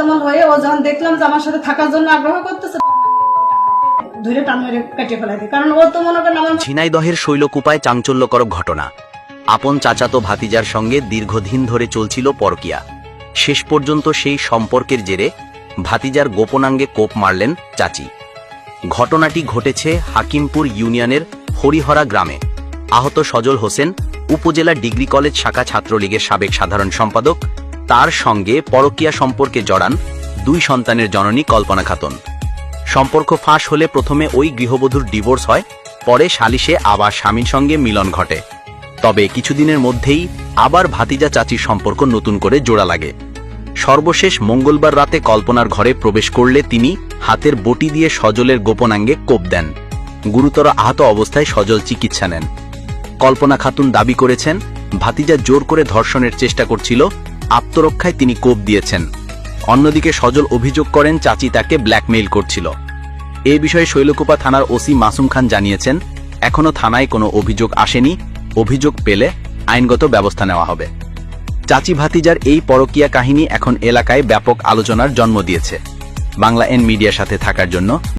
তেমন হয়ে ও যখন দেখলাম যে আমার সাথে থাকার জন্য আগ্রহ করতেছে ঝিনাইদহের শৈলকুপায় চাঞ্চল্যকর ঘটনা। আপন চাচাতো ভাতিজার সঙ্গে দীর্ঘদিন ধরে চলছিল পরকিয়া। শেষ পর্যন্ত সেই সম্পর্কের জেরে ভাতিজার গোপনাঙ্গে কোপ মারলেন চাচি। ঘটনাটি ঘটেছে হাকিমপুর ইউনিয়নের হরিহরা গ্রামে। আহত সজল হোসেন উপজেলা ডিগ্রি কলেজ শাখা ছাত্রলীগের সাবেক সাধারণ সম্পাদক তার সঙ্গে পরকীয়া সম্পর্কে জড়ান দুই সন্তানের জননী কল্পনা খাতুন। সম্পর্ক ফাঁস হলে প্রথমে ওই গৃহবধূর ডিভোর্স হয়, পরে সালিশে আবার স্বামীর সঙ্গে মিলন ঘটে। তবে কিছুদিনের মধ্যেই আবার ভাতিজা চাচির সম্পর্ক নতুন করে জোড়া লাগে। সর্বশেষ মঙ্গলবার রাতে কল্পনার ঘরে প্রবেশ করলে তিনি হাতের বটি দিয়ে সজলের গোপনাঙ্গে কোপ দেন। গুরুতর আহত অবস্থায় সজল চিকিৎসা নেন। কল্পনা খাতুন দাবি করেছেন, ভাতিজা জোর করে ধর্ষণের চেষ্টা করছিল আত্মরক্ষায় তিনি কোপ দিয়েছেন। অন্যদিকে সজল অভিযোগ করেন চাচি তাকে ব্ল্যাকমেইল করছিল। এ বিষয়ে শৈলকুপা থানার ওসি মাসুম খান জানিয়েছেন, এখনও থানায় কোনো অভিযোগ আসেনি, অভিযোগ পেলে আইনগত ব্যবস্থা নেওয়া হবে। চাচি ভাতিজার এই পরকীয়া কাহিনী এখন এলাকায় ব্যাপক আলোচনার জন্ম দিয়েছে। বাংলা এন মিডিয়ার সাথে থাকার জন্য